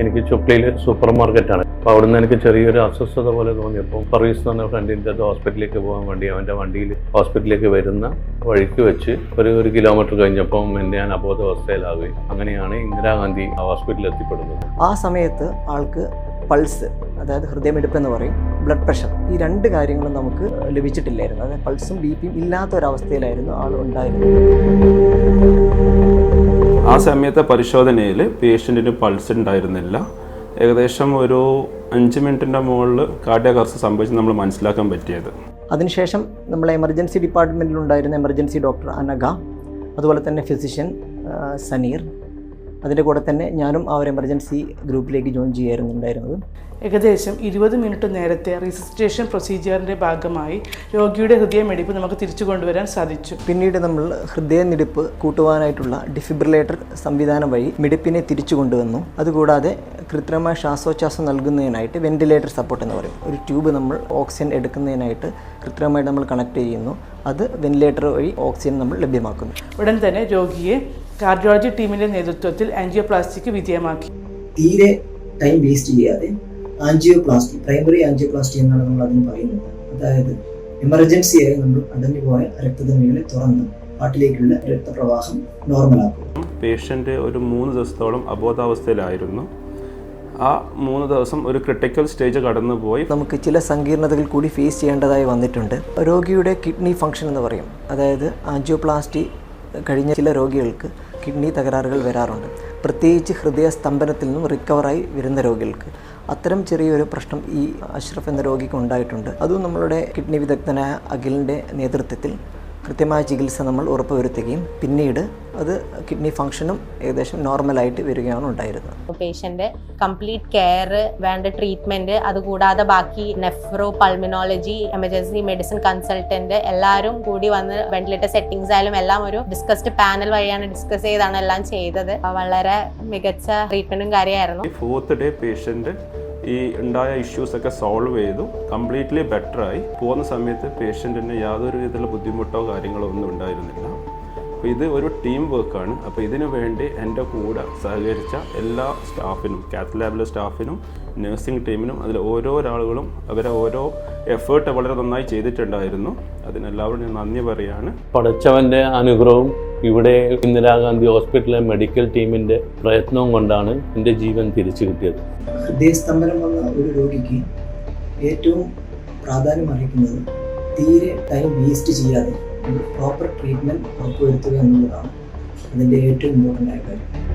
എനിക്ക് ചുക്ലിയിൽ സൂപ്പർ മാർക്കറ്റാണ്. അപ്പോൾ അവിടെ നിന്ന് എനിക്ക് ചെറിയൊരു അസ്വസ്ഥത പോലെ തോന്നിയപ്പോൾ ഫറീസ് എന്ന് പറഞ്ഞ ഫ്രണ്ടിന്റെ ഹോസ്പിറ്റലിലേക്ക് പോകാൻ വേണ്ടി അവന്റെ വണ്ടിയിൽ ഹോസ്പിറ്റലിലേക്ക് വരുന്ന വഴിക്ക് വെച്ച് ഒരു ഒരു കിലോമീറ്റർ കഴിഞ്ഞപ്പം എന്റെ ഞാൻ അബോധാവസ്ഥയിലാവുകയും അങ്ങനെയാണ് ഇന്ദിരാഗാന്ധി ഹോസ്പിറ്റലിൽ എത്തിപ്പെടുന്നത്. ആ സമയത്ത് ആൾക്ക് പൾസ് അതായത് ഹൃദയമിടിപ്പ് എന്ന് പറയും ബ്ലഡ് പ്രഷർ ഈ രണ്ട് കാര്യങ്ങളും നമുക്ക് ലഭിച്ചിട്ടില്ലായിരുന്നു. അതായത് പൾസും ബി പിയും ഇല്ലാത്ത ഒരവസ്ഥയിലായിരുന്നു ആൾ ഉണ്ടായിരുന്നത്. ആ സമയത്തെ പരിശോധനയിൽ പേഷ്യന്റിന് പൾസ് ഉണ്ടായിരുന്നില്ല. ഏകദേശം ഒരു അഞ്ച് മിനിറ്റിന്റെ മുകളിൽ കാർഡിയാക് അറസ്റ്റ് സംഭവിച്ച് നമ്മൾ മനസ്സിലാക്കാൻ പറ്റിയത്. അതിനുശേഷം നമ്മൾ എമർജൻസി ഡിപ്പാർട്ട്മെന്റിലുണ്ടായിരുന്ന എമർജൻസി ഡോക്ടർ അനഘ അതുപോലെ തന്നെ ഫിസിഷ്യൻ സനീർ അതിന്റെ കൂടെ തന്നെ ഞാനും ആ ഒരു എമർജൻസി ഗ്രൂപ്പിലേക്ക് ജോയിൻ ചെയ്യായിരുന്നു ഉണ്ടായിരുന്നത് ഏകദേശം ഇരുപത് മിനിറ്റ് നേരത്തെ റിസിസ്റ്റേഷൻ പ്രൊസീജിയറിന്റെ ഭാഗമായി രോഗിയുടെ ഹൃദയമിടിപ്പ് നമുക്ക് തിരിച്ചു കൊണ്ടുവരാൻ സാധിച്ചു. പിന്നീട് നമ്മൾ ഹൃദയമിടിപ്പ് കൂട്ടുവാനായിട്ടുള്ള ഡിഫിബ്രിലേറ്റർ സംവിധാനം വഴി മിടിപ്പിനെ തിരിച്ചു കൊണ്ടുവന്നു. അതുകൂടാതെ കൃത്രിമ ശ്വാസോച്ഛ്വാസം നൽകുന്നതിനായിട്ട് വെന്റിലേറ്റർ സപ്പോർട്ട് എന്ന് പറയും. ഒരു ട്യൂബ് നമ്മൾ ഓക്സിജൻ എടുക്കുന്നതിനായിട്ട് കൃത്രിമമായിട്ട് നമ്മൾ കണക്ട് ചെയ്യുന്നു. അത് വെന്റിലേറ്റർ വഴി ഓക്സിജൻ നമ്മൾ ലഭ്യമാക്കുന്നു. ഉടൻ തന്നെ രോഗിയെ കാർഡിയോളജി ടീമിന്റെ നേതൃത്വത്തിൽ ആൻജിയോപ്ലാസ്റ്റിക്ക് വിധേയമാക്കി തീരെ ടൈം വേസ്റ്റ് ചെയ്യാതെ ആൻജിയോപ്ലാസ്റ്റി പ്രൈമറി ആൻജിയോപ്ലാസ്റ്റി എന്നാണ് നമ്മൾ അതിന് പറയുന്നത്. അതായത് എമർജൻസി ആയി നമ്മൾ അടഞ്ഞുപോയ രക്തധമനികളെ തുറന്ന് ഹാർട്ടിലേക്കുള്ള രക്തപ്രവാഹം നോർമലാക്കും പേഷ്യന്റ് ഒരു മൂന്ന് ദിവസത്തോളം അബോധാവസ്ഥയിലായിരുന്നു. ആ മൂന്ന് ദിവസം ഒരു ക്രിട്ടിക്കൽ സ്റ്റേജ് കടന്നുപോയി. നമുക്ക് ചില സങ്കീർണതകൾ കൂടി ഫേസ് ചെയ്യേണ്ടതായി വന്നിട്ടുണ്ട്. രോഗിയുടെ കിഡ്നി ഫംഗ്ഷൻ എന്ന് പറയും. അതായത് ആൻജിയോപ്ലാസ്റ്റി കഴിഞ്ഞ ചില രോഗികൾക്ക് കിഡ്നി തകരാറുകൾ വരാറുണ്ട്. പ്രത്യേകിച്ച് ഹൃദയസ്തംഭനത്തിൽ നിന്നും റിക്കവറായി വരുന്ന രോഗികൾക്ക്. അത്തരം ചെറിയൊരു പ്രശ്നം ഈ അഷ്റഫ് എന്ന രോഗിക്ക് ഉണ്ടായിട്ടുണ്ട്. അതും നമ്മളുടെ കിഡ്നി വിദഗ്ധനായ അഖിലിന്റെ നേതൃത്വത്തിൽ കൃത്യമായ ചികിത്സ നമ്മൾ ഉറപ്പുവരുത്തുകയും പിന്നീട് അത് കിഡ്നി ഫംഗ്ഷനും ഏകദേശം നോർമലായിട്ട് വരികയാണ് ഉണ്ടായിരുന്നത്. പേഷ്യന്റ് കംപ്ലീറ്റ് കെയർ വേണ്ട ട്രീറ്റ്മെന്റ് അതുകൂടാതെ ബാക്കി nephro pulmonology emergency medicine consultant എല്ലാവരും കൂടി വന്ന് വെന്റിലേറ്റർ സെറ്റിങ്സ് ആയാലും എല്ലാം ഒരു ഡിസ്കസ്ഡ് പാനൽ വഴിയാണ് ഡിസ്കസ് ചെയ്താണ് എല്ലാം ചെയ്തത്. വളരെ മികച്ച ട്രീറ്റ്മെന്റും കാര്യമായിരുന്നു. ഫോർത്ത് ഡേ പേഷ്യന്റ് ഈ ഉണ്ടായ ഇഷ്യൂസൊക്കെ സോൾവ് ചെയ്തു. കംപ്ലീറ്റ്ലി ബെറ്ററായി പോകുന്ന സമയത്ത് പേഷ്യന്റിന് യാതൊരു വിധത്തിലുള്ള ബുദ്ധിമുട്ടോ കാര്യങ്ങളോ ഒന്നും ഉണ്ടായിരുന്നില്ല. അപ്പോൾ ഇത് ഒരു ടീം വർക്കാണ് അപ്പോൾ ഇതിനു വേണ്ടി എന്റെ കൂടെ സഹകരിച്ച എല്ലാ സ്റ്റാഫിനും കാത്ത് ലാബിലെ സ്റ്റാഫിനും നഴ്സിംഗ് ടീമിനും അതിൽ ഓരോ ആളുകളും അവരെ ഓരോ എഫേർട്ട് വളരെ നന്നായി ചെയ്തിട്ടുണ്ടായിരുന്നു. അതിനെല്ലാവരും ഞാൻ നന്ദി പറയാണ്. പഠിച്ചവന്റെ അനുഗ്രഹവും ഇവിടെ ഇന്ദിരാഗാന്ധി ഹോസ്പിറ്റലിലെ മെഡിക്കൽ ടീമിന്റെ പ്രയത്നവും കൊണ്ടാണ് എന്റെ ജീവൻ തിരിച്ചു കിട്ടിയത്. ഹൃദയസ്തംഭനം വന്ന ഒരു രോഗിക്ക് ഏറ്റവും പ്രാധാന്യം അർഹിക്കുന്നത് തീരെ ടൈം വേസ്റ്റ് ചെയ്യാതെ പ്രോപ്പർ ട്രീറ്റ്മെന്റ് ഉറപ്പുവരുത്തുക എന്നുള്ളതാണ് അതിന്റെ ഏറ്റവും ഇമ്പോർട്ടന്റ് ആയ കാര്യം.